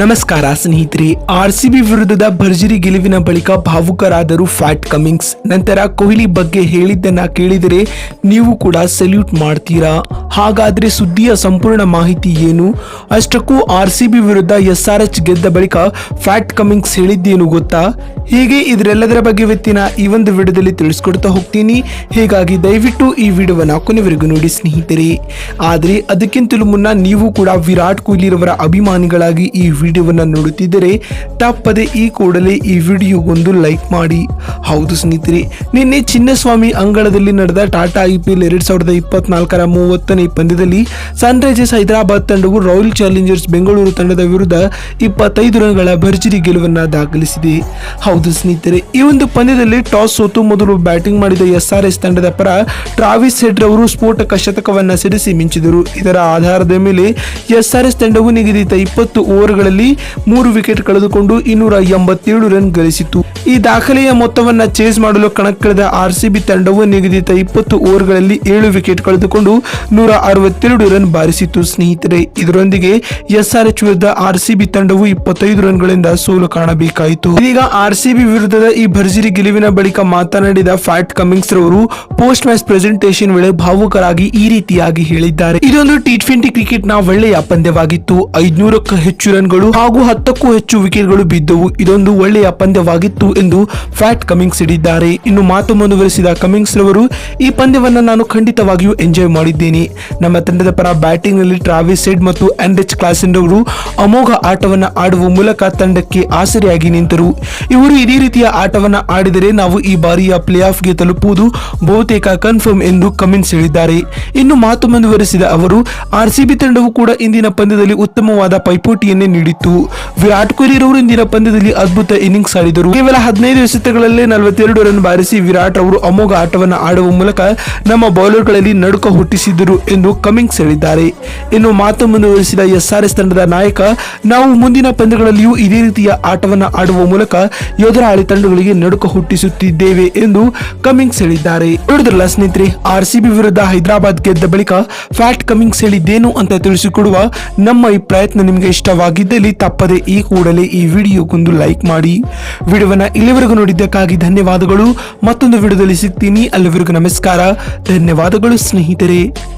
ನಮಸ್ಕಾರ ಸ್ನೇಹಿತರೆ R C B ವಿರುದ್ಧದ ಭರ್ಜರಿ ಗೆಲುವಿನ ಬಳಿಕ ಭಾವುಕರಾದರು ಫ್ಯಾಟ್ ಕಮಿಂಗ್ಸ್ ನಂತರ ಕೊಹ್ಲಿ ಬಗ್ಗೆ ಹೇಳಿದ್ದನ್ನ ಕೇಳಿದರೆ ನೀವು ಕೂಡ ಸೆಲ್ಯೂಟ್ ಮಾಡ್ತೀರಾ? ಹಾಗಾದ್ರೆ ಸುದ್ದಿಯ ಸಂಪೂರ್ಣ ಮಾಹಿತಿ ಏನು? ಅಷ್ಟಕ್ಕೂ ಆರ್ ಸಿ ಬಿ ವಿರುದ್ಧ ಎಸ್ ಆರ್ ಎಚ್ ಗೆದ್ದ ಬಳಿಕ ಫ್ಯಾಟ್ ಕಮಿಂಗ್ಸ್ ಹೇಳಿದ್ದೇನು ಗೊತ್ತಾ? ಹೀಗೆ ಇದರೆಲ್ಲದರ ಬಗ್ಗೆ ಇವತ್ತಿನ ಈ ಒಂದು ವಿಡಿಯೋದಲ್ಲಿ ತಿಳಿಸ್ಕೊಡ್ತಾ ಹೋಗ್ತೀನಿ. ಹೀಗಾಗಿ ದಯವಿಟ್ಟು ಈ ವಿಡಿಯೋವನ್ನು ಕೊನೆವರೆಗೂ ನೋಡಿ ಸ್ನೇಹಿತರೆ. ಆದರೆ ಅದಕ್ಕಿಂತಲೂ ಮುನ್ನ ನೀವು ಕೂಡ ವಿರಾಟ್ ಕೊಹ್ಲಿರವರ ಅಭಿಮಾನಿಗಳಾಗಿ ಈ ವಿಡಿಯೋವನ್ನ ನೋಡುತ್ತಿದ್ದರೆ ತಪ್ಪದೆ ಈ ಕೂಡಲೇ ಈ ವಿಡಿಯೋಗೊಂದು ಲೈಕ್ ಮಾಡಿ. ಹೌದು ಸ್ನೇಹಿತರೆ, ನಿನ್ನೆ ಚಿನ್ನಸ್ವಾಮಿ ಅಂಗಳದಲ್ಲಿ ನಡೆದ ಟಾಟಾ ಐ ಪಿ ಎಲ್ ಎರಡ್ ಸಾವಿರದ ಇಪ್ಪತ್ನಾಲ್ಕರ ಮೂವತ್ತನೇ ಪಂದ್ಯದಲ್ಲಿ ಸನ್ರೈಸರ್ಸ್ ಹೈದರಾಬಾದ್ ತಂಡವು ರಾಯಲ್ ಚಾಲೆಂಜರ್ಸ್ ಬೆಂಗಳೂರು ತಂಡದ ವಿರುದ್ಧ ಇಪ್ಪತ್ತೈದು ರನ್ಗಳ ಭರ್ಜರಿ ಗೆಲುವನ್ನ ದಾಖಲಿಸಿದೆ. ಹೌದು ಸ್ನೇಹಿತರೆ, ಈ ಒಂದು ಪಂದ್ಯದಲ್ಲಿ ಟಾಸ್ ಸೋತು ಮೊದಲು ಬ್ಯಾಟಿಂಗ್ ಮಾಡಿದ ಎಸ್ ಎಸ್ ತಂಡದ ಪರ ಟ್ರಾವಿಸ್ ಹೆಡ್ ಅವರು ಸ್ಫೋಟಕ ಶತಕವನ್ನ ಸಿಡಿಸಿ ಮಿಂಚಿದರು. ಇದರ ಆಧಾರದ ಮೇಲೆ ಎಸ್ ಆರ್ ಎಸ್ ತಂಡವು ನಿಗದಿತ ಇಪ್ಪತ್ತು ಓವರ್ಗಳಲ್ಲಿ ಮೂರು ವಿಕೆಟ್ ಕಳೆದುಕೊಂಡು ಇನ್ನೂರ ಎಂಬತ್ತೇಳು ರನ್ ಗಳಿಸಿತು ಈ ದಾಖಲೆಯ ಮೊತ್ತವನ್ನು ಚೇಸ್ ಮಾಡಲು ಕಣಕ್ಕಿಳಿದ ಆರ್ಸಿಬಿ ತಂಡವು ನಿಗದಿತ ಇಪ್ಪತ್ತು ಓವರ್ಗಳಲ್ಲಿ ಏಳು ವಿಕೆಟ್ ಕಳೆದುಕೊಂಡು ನೂರ ಅರವತ್ತೆರಡು ರನ್ ಬಾರಿಸಿತು ಸ್ನೇಹಿತರೆ, ಇದರೊಂದಿಗೆ ಎಸ್ ಆರ್ ಎಚ್ ವಿರುದ್ಧ ಆರ್ಸಿಬಿ ತಂಡವು ಇಪ್ಪತ್ತೈದು ರನ್ಗಳಿಂದ ಸೋಲು ಕಾಣಬೇಕಾಯಿತು. ಇದೀಗ ಆರ್ಸಿಬಿ ವಿರುದ್ಧದ ಈ ಭರ್ಜರಿ ಗೆಲುವಿನ ಬಳಿಕ ಮಾತನಾಡಿದ ಫ್ಯಾಟ್ ಕಮಿಂಗ್ಸ್ ರವರು ಪೋಸ್ಟ್ ಮ್ಯಾಚ್ ಪ್ರೆಸೆಂಟೇಷನ್ ವೇಳೆ ಭಾವುಕರಾಗಿ ಈ ರೀತಿಯಾಗಿ ಹೇಳಿದ್ದಾರೆ. ಇದೊಂದು ಟಿ ಟ್ವೆಂಟಿ ಕ್ರಿಕೆಟ್ನ ಒಳ್ಳೆಯ ಪಂದ್ಯವಾಗಿತ್ತು. ಐದ್ನೂರಕ್ಕೂ ಹೆಚ್ಚು ರನ್ಗಳು ಹಾಗೂ ಹತ್ತಕ್ಕೂ ಹೆಚ್ಚು ವಿಕೆಟ್ಗಳು ಬಿದ್ದವು. ಇದೊಂದು ಒಳ್ಳೆಯ ಪಂದ್ಯವಾಗಿತ್ತು ಎಂದು ಫ್ಯಾಟ್ ಕಮಿಂಗ್ಸ್ ಇಡಿದ್ದಾರೆ ಇನ್ನು ಮಾತು ಮುಂದುವರೆಸಿದ ಕಮಿಂಗ್ಸ್ ರವರು, ಈ ಪಂದ್ಯವನ್ನು ನಾನು ಖಂಡಿತವಾಗಿಯೂ ಎಂಜಾಯ್ ಮಾಡಿದ್ದೇನೆ. ನಮ್ಮ ತಂಡದ ಪರ ಬ್ಯಾಟಿಂಗ್ನಲ್ಲಿ ಟ್ರಾವಿಸ್ ಸೆಡ್ ಮತ್ತು ಎಚ್ ಕ್ಲಾಸೆನ್ ರವರು ಅಮೋಘ ಆಟವನ್ನು ಆಡುವ ಮೂಲಕ ತಂಡಕ್ಕೆ ಆಸರೆಯಾಗಿ ನಿಂತರು. ಇವರು ಇದೇ ರೀತಿಯ ಆಟವನ್ನು ಆಡಿದರೆ ನಾವು ಈ ಬಾರಿಯ ಪ್ಲೇ ಆಫ್ಗೆ ತಲುಪುವುದು ಬಹುತೇಕ ಕನ್ಫರ್ಮ್ ಎಂದು ಕಮಿಂಗ್ಸ್ ಹೇಳಿದ್ದಾರೆ. ಇನ್ನು ಮಾತು ಮುಂದುವರೆಸಿದ ಅವರು, ಆರ್ ಸಿ ಬಿ ತಂಡವು ಕೂಡ ಇಂದಿನ ಪಂದ್ಯದಲ್ಲಿ ಉತ್ತಮವಾದ ಪೈಪೋಟಿಯನ್ನೇ ನೀಡಿತ್ತು ವಿರಾಟ್ ಕೊಹ್ಲಿ ರವರು ಇಂದಿನ ಪಂದ್ಯದಲ್ಲಿ ಅದ್ಭುತ ಇನ್ನಿಂಗ್ಸ್ ಆಡಿದರು. ಕೇವಲ ಹದಿನೈದು ಎಸೆತಗಳಲ್ಲೇ ನಲವತ್ತೆರಡು ರನ್ ಬಾರಿಸಿ ವಿರಾಟ್ ಅವರು ಅಮೋಘ ಆಟವನ್ನು ಆಡುವ ಮೂಲಕ ನಮ್ಮ ಬೌಲರ್ಗಳಲ್ಲಿ ನಡುಕ ಹುಟ್ಟಿಸಿದ್ದರು ಎಂದು ಕಮಿಂಗ್ಸ್ ಹೇಳಿದ್ದಾರೆ. ಇನ್ನು ಮಾತು ಮುಂದುವರಿಸಿದ ಎಸ್ಆರ್ಎಸ್ ಆರ್ ಎಸ್ ತಂಡದ ನಾಯಕ, ನಾವು ಮುಂದಿನ ಪಂದ್ಯಗಳಲ್ಲಿಯೂ ಇದೇ ರೀತಿಯ ಆಟವನ್ನು ಆಡುವ ಮೂಲಕ ಎದುರಾಳಿ ತಂಡಗಳಿಗೆ ನಡುಕ ಹುಟ್ಟಿಸುತ್ತಿದ್ದೇವೆ ಎಂದು ಕಮಿಂಗ್ಸ್ ಹೇಳಿದ್ದಾರೆ. ನೋಡಿದ್ರಲ್ಲ ಸ್ನೇಹಿತರೆ ಆರ್ ಸಿ ಬಿ ವಿರುದ್ಧ ಹೈದರಾಬಾದ್ ಗೆದ್ದ ಬಳಿಕ ಫ್ಯಾಟ್ ಕಮಿಂಗ್ಸ್ ಹೇಳಿದ್ದೇನು ಅಂತ ತಿಳಿಸಿಕೊಡುವ ನಮ್ಮ ಈ ಪ್ರಯತ್ನ ನಿಮಗೆ ಇಷ್ಟವಾಗಿದ್ದಲ್ಲಿ ತಪ್ಪದೆ ಈ ಕೂಡಲೇ ಈ ವಿಡಿಯೋಗೊಂದು ಲೈಕ್ ಮಾಡಿ. ವಿಡಿಯೋವನ್ನ ಇಲ್ಲಿವರೆಗೂ ನೋಡಿದ್ದಕ್ಕಾಗಿ ಧನ್ಯವಾದಗಳು. ಮತ್ತೊಂದು ವಿಡಿಯೋದಲ್ಲಿ ಸಿಗ್ತೀನಿ. ಅಲ್ಲಿವರೆಗೂ ನಮಸ್ಕಾರ. ಧನ್ಯವಾದಗಳು ಸ್ನೇಹಿತರೆ.